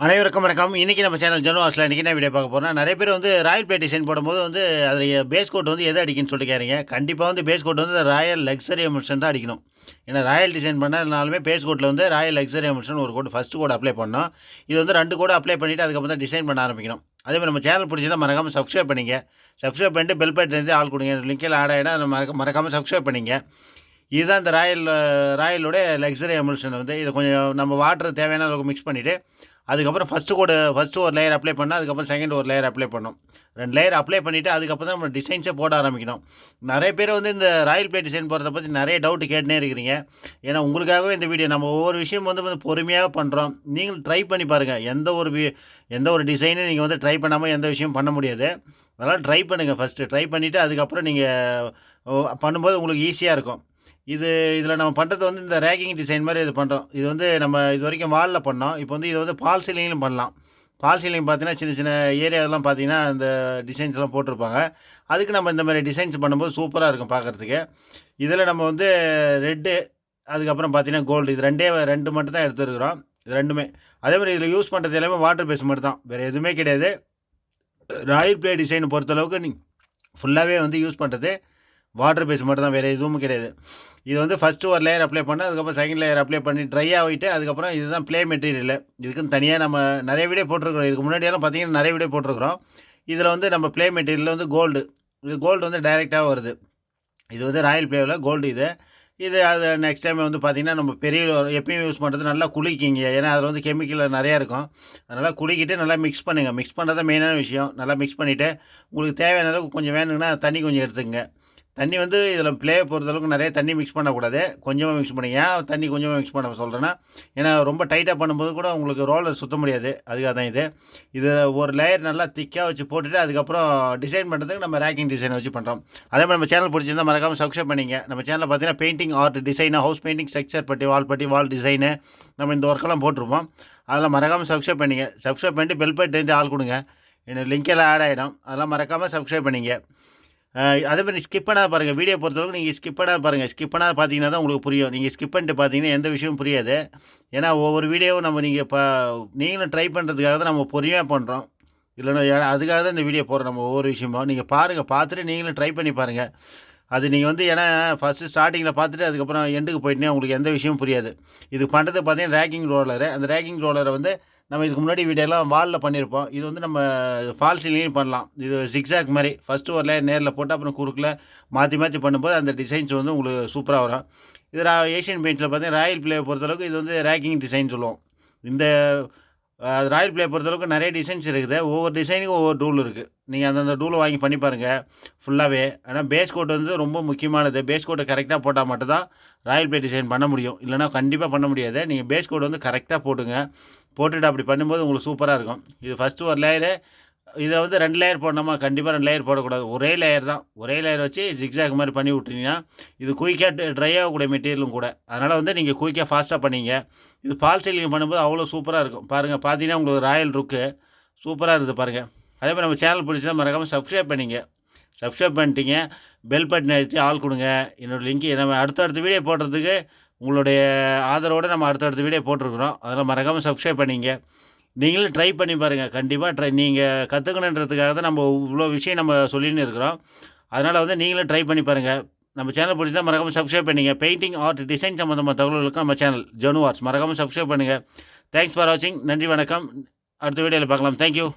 அனைவருக்கும் வணக்கம். இன்றைக்கி நம்ம சேனல் ஜனோ ஹாஸ்டில் இன்றைக்கி என்ன வீடியோ பார்க்க போகிறோம் நிறைய பேர் வந்து ராயல் பிளேட் டிசைன் போடும்போது வந்து அது பேஸ் கோட் வந்து எது அடிக்குன்னு சொல்லிட்டு கேட்குறீங்க கண்டிப்பாக வந்து பேஸ் கோட் வந்து ராயல் லக்ஸரி எமிஷன் தான் அடிக்கணும். ஏன்னா ராயல் டிசைன் பண்ணாலுமே பேஸ் கோட்டில் வந்து ராயல் லக்ஸரி எமிஷன் ஒரு கோட் ஃபஸ்ட் கோட் அப்ளை பண்ணோம். இது வந்து ரெண்டு கோட் அப்ளை பண்ணிவிட்டு அதுக்கப்புறம் தான் டிசைன் பண்ண ஆரம்பிக்கணும். அதே மாதிரி நம்ம சேனல் பிடிச்சதான் மறக்காமல் சப்ஸ்கிரைப் பண்ணிங்க. சப்ஸ்கிரைப் பண்ணிட்டு பெல் பட்டன் ஆள் கொடுங்க. லிங்கில் ஆட் ஆகினா அதை மறக்க மறக்காமல் சப்ஸ்கிரைப் பண்ணிங்க. இதுதான் இந்த ராயல் ராயலோட லக்ஸரி எமிஷன் வந்து இதை கொஞ்சம் நம்ம வாட்டர் தேவையான அளவுக்கு மிக்ஸ் பண்ணிவிட்டு அதுக்கப்புறம் ஃபஸ்ட்டு கூட ஃபஸ்ட்டு ஒரு லேயர் அப்ளை பண்ணால் அதுக்கப்புறம் செகண்ட் ஒரு லேயர் அப்ளை பண்ணோம். ரெண்டு லேயர் அப்ளை பண்ணிவிட்டு அதுக்கப்புறம் தான் நம்ம டிசைன்ஸே போட ஆரம்பிக்கணும். நிறைய பேர் வந்து இந்த ராயல் பிளேட் டிசைன் போகிறத பற்றி நிறைய டவுட் கேட்டுனே இருக்கிறீங்க. ஏன்னா உங்களுக்காகவே இந்த வீடியோ நம்ம ஒவ்வொரு விஷயம் வந்து வந்து பொறுமையாக பண்ணுறோம் நீங்கள் ட்ரை பண்ணி பாருங்கள் எந்த ஒரு எந்த ஒரு டிசைனும் நீங்கள் வந்து ட்ரை பண்ணாமல் எந்த விஷயம் பண்ண முடியாது. அதனால் ட்ரை பண்ணுங்கள் ஃபஸ்ட்டு ட்ரை பண்ணிவிட்டு அதுக்கப்புறம் நீங்கள் பண்ணும்போது உங்களுக்கு ஈஸியாக இருக்கும். இது இதில் நம்ம பண்ணுறது வந்து இந்த ரேக்கிங் டிசைன் மாதிரி இது பண்ணுறோம் இது வந்து நம்ம இது வரைக்கும் வாலில் பண்ணோம். இப்போ வந்து இது வந்து பால் சீலிங்லையும் பண்ணலாம். பால் சீலிங் பார்த்தீங்கன்னா சின்ன சின்ன ஏரியாவெல்லாம் பார்த்தீங்கன்னா அந்த டிசைன்ஸ் எல்லாம் போட்டிருப்பாங்க. அதுக்கு நம்ம இந்த மாதிரி டிசைன்ஸ் பண்ணும்போது சூப்பராக இருக்கும் பார்க்குறதுக்கு இதில் நம்ம வந்து ரெட்டு அதுக்கப்புறம் பார்த்தீங்கன்னா கோல்டு இது ரெண்டே ரெண்டு மட்டும் தான் எடுத்துருக்குறோம். இது ரெண்டுமே. அதே மாதிரி இதில் யூஸ் பண்ணுறது எல்லாமே வாட்டர் பேஸ் மட்டும் தான். வேறு எதுவுமே கிடையாது. ராயல் பிளே டிசைன் பொறுத்தளவுக்கு நீ ஃபுல்லாகவே வந்து யூஸ் பண்ணுறது வாட்டர் பேஸ் மட்டும் தான் வேறு எதுவும் கிடையாது. இது வந்து ஃபஸ்ட்டு ஒரு லேயர் அப்ளை பண்ண அதுக்கப்புறம் செகண்ட் லேயர் அப்ளை பண்ணி ட்ரை ஆகிட்டு அதுக்கப்புறம் இதுதான் ப்ளே மெட்டீரியல் இதுக்குன்னு தனியாக நம்ம நிறைய வீடியோ போட்டிருக்கிறோம். இதுக்கு முன்னாடியெல்லாம் பார்த்தீங்கன்னா நிறைய வீடியோ போட்டிருக்கிறோம். இதில் வந்து நம்ம ப்ளே மெட்டீரியல் வந்து கோல்டு இது கோல்டு வந்து டைரெக்டாக வருது. இது வந்து ராயல் ப்ளேவில் கோல்டு இது. இது அது நெக்ஸ்ட் டைம் வந்து பார்த்திங்கன்னா நம்ம பெரிய எப்பயும் யூஸ் பண்ணுறது நல்லா குளிக்கிங்க. ஏன்னா அதில் வந்து கெமிக்கல் நிறையா இருக்கும். அதனால் குளிக்கிட்டு நல்லா மிக்ஸ் பண்ணுங்கள் மிக்ஸ் பண்ணுறது மெயினான விஷயம். நல்லா மிக்ஸ் பண்ணிவிட்டு உங்களுக்கு தேவையான அளவுக்கு கொஞ்சம் வேணுங்கன்னா தண்ணி கொஞ்சம் எடுத்துங்க தண்ணி வந்து இதில் ப்ளே பொறுத்தளவுக்கு நிறைய தண்ணி மிக்ஸ் பண்ணக்கூடாது. கொஞ்சமாக மிக்ஸ் பண்ணுங்க. ஏன் தண்ணி கொஞ்சமாக மிக்ஸ் பண்ண சொல்கிறேன்னா ஏன்னா ரொம்ப டைட்டாக பண்ணும்போது கூட உங்களுக்கு ரோலர் சுத்த முடியாது. அதுக்காக தான் இது. இது ஒரு லேயர் நல்லா திக்காக வச்சு போட்டுட்டு அதுக்கப்புறம் டிசைன் பண்ணுறதுக்கு நம்ம ரேக்கிங் டிசைன் வச்சு பண்ணுறோம் அதே மாதிரி நம்ம சேனல் பிடிச்சிருந்தா மறக்காமல் சப்ஸ்கிரைப் பண்ணிங்க. நம்ம சேனலில் பார்த்தீங்கன்னா painting art design house painting structure putty wall putty வால் டிசைனு நம்ம இந்த ஒர்க்கெல்லாம் போட்டிருப்போம். அதெல்லாம் மறக்காமல் சப்ஸ்கிரைப் பண்ணிங்க. சப்ஸ்கிரைப் பண்ணிட்டு பெல் பட்டு ஆள் கொடுங்க. எனக்கு லிங்க் எல்லாம் ஆட் ஆகிடும் அதெல்லாம் மறக்காமல் சப்ஸ்கிரைப் பண்ணிங்க. அதே மாதிரி ஸ்கிப் பண்ணாத பாருங்கள் வீடியோ பொறுத்தளவுக்கு நீங்கள் ஸ்கிப் பண்ணாத பாருங்கள் ஸ்கிப் பண்ணாத பார்த்தீங்கன்னா தான் உங்களுக்கு புரியும். நீங்கள் ஸ்கிப் பண்ணிட்டு பார்த்தீங்கன்னா எந்த விஷயமும் புரியாது. ஏன்னா ஒவ்வொரு வீடியோவும் நம்ம நீங்கள் இப்போ நீங்களும் ட்ரை பண்ணுறதுக்காக தான் நம்ம பொறுமையாக பண்ணுறோம் இல்லைன்னா அதுக்காக தான் இந்த வீடியோ போடுறோம் நம்ம ஒவ்வொரு விஷயமும். நீங்கள் பாருங்கள் பார்த்துட்டு நீங்களும் ட்ரை பண்ணி பாருங்கள் அது நீங்கள் வந்து ஏன்னா ஃபஸ்ட்டு ஸ்டார்டிங்கில் பார்த்துட்டு அதுக்கப்புறம் எண்டுக்கு போயிட்டுனே உங்களுக்கு எந்த விஷயமும் புரியாது. இது பண்ணுறது பார்த்தீங்கன்னா ரேக்கிங் ரோலரு அந்த ரேக்கிங் ரோலரை வந்து நம்ம இதுக்கு முன்னாடி வீடியோலாம் வாலில் பண்ணியிருப்போம் இது வந்து நம்ம ஃபால் சீலிங்லையும் பண்ணலாம். இது ஜிக்ஸாக் மாதிரி. ஃபஸ்ட்டு ஒரு லேயர் நேரில் போட்டு அப்புறம் குறுக்கில் மாற்றி மாற்றி பண்ணும்போது அந்த டிசைன்ஸ் வந்து உங்களுக்கு சூப்பராக வரும். இது ஏஷியன் பெயிண்ட்ஸில் பார்த்தீங்கன்னா ராயல் பிளே பொறுத்தளவுக்கு இது வந்து ரேக்கிங் டிசைன் சொல்லுவோம். இந்த அது ராயல் பிளே பொறுத்தளவுக்கு நிறைய டிசைன்ஸ் இருக்குது. ஒவ்வொரு டிசைனுக்கும் ஒவ்வொரு டூல் இருக்குது நீங்கள் அந்தந்த டூலை வாங்கி பண்ணி பாருங்கள் ஃபுல்லாகவே ஆனால் பேஸ் கோட் வந்து ரொம்ப முக்கியமானது. பேஸ் கோட்டை கரெக்டாக போட்டால் மட்டும்தான் ராயல் பிளே டிசைன் பண்ண முடியும். இல்லைனா கண்டிப்பாக பண்ண முடியாது. நீங்கள் பேஸ் கோட் வந்து கரெக்டாக போட்டுங்க. போட்டுட்டு அப்படி பண்ணும்போது உங்களுக்கு சூப்பராக இருக்கும். இது ஃபஸ்ட்டு ஒரு லேயரு இதை வந்து ரெண்டு லேயர் போடணுமா? கண்டிப்பாக ரெண்டு லேயர் போடக்கூடாது. ஒரே லேயர் தான். ஒரே லேயர் வச்சு ஜிக்ஸாக் மாதிரி பண்ணி விட்டீங்கன்னா இது குயிக்காக ட்ரை ஆகக்கூடிய மெட்டீரியலும் கூட. அதனால் வந்து நீங்கள் குயிக்காக ஃபாஸ்ட்டாக பண்ணீங்க. இது பால் சீலிங் பண்ணும்போது அவ்வளோ சூப்பராக இருக்கும். பாருங்கள் பார்த்தீங்கன்னா உங்களுக்கு ராயல் ருக்கு. சூப்பராக இருக்குது பாருங்கள் அதே மாதிரி நம்ம சேனல் பிடிச்சா மறக்காமல் சப்ஸ்கிரைப் பண்ணிங்க. சப்ஸ்கிரைப் பண்ணிட்டீங்க. பெல் பட்டன் அடித்து ஆள் கொடுங்க. என்னோடய லிங்க்கு நம்ம அடுத்தடுத்த வீடியோ போடுறதுக்கு உங்களுடைய ஆதரவோடு நம்ம அடுத்தடுத்த வீடியோ போட்டிருக்கிறோம். அதெல்லாம் மறக்காமல் சப்ஸ்கிரைப் பண்ணிங்க. நீங்களும் ட்ரை பண்ணி பாருங்கள் கண்டிப்பாக ட்ரை நீங்கள் கற்றுக்கணுன்றதுக்காக தான் நம்ம இவ்வளோ விஷயம் நம்ம சொல்லின்னு இருக்கிறோம். அதனால் வந்து நீங்களும் ட்ரை பண்ணி பாருங்கள் நம்ம சேனல் பிடிச்சா மறக்காமல் சப்ஸ்கிரைப் பண்ணிங்க. பெயிண்டிங் ஆர்ட் டிசைன் சம்மந்தமான தகவல்களுக்கு நம்ம சேனல் ஜனு ஆர்ட்ஸ் மறக்காமல் சப்ஸ்கிரைப் பண்ணுங்கள் தேங்க்ஸ் ஃபார் வாட்சிங் நன்றி வணக்கம். அடுத்த வீடியோவில் பார்க்கலாம். தேங்க்யூ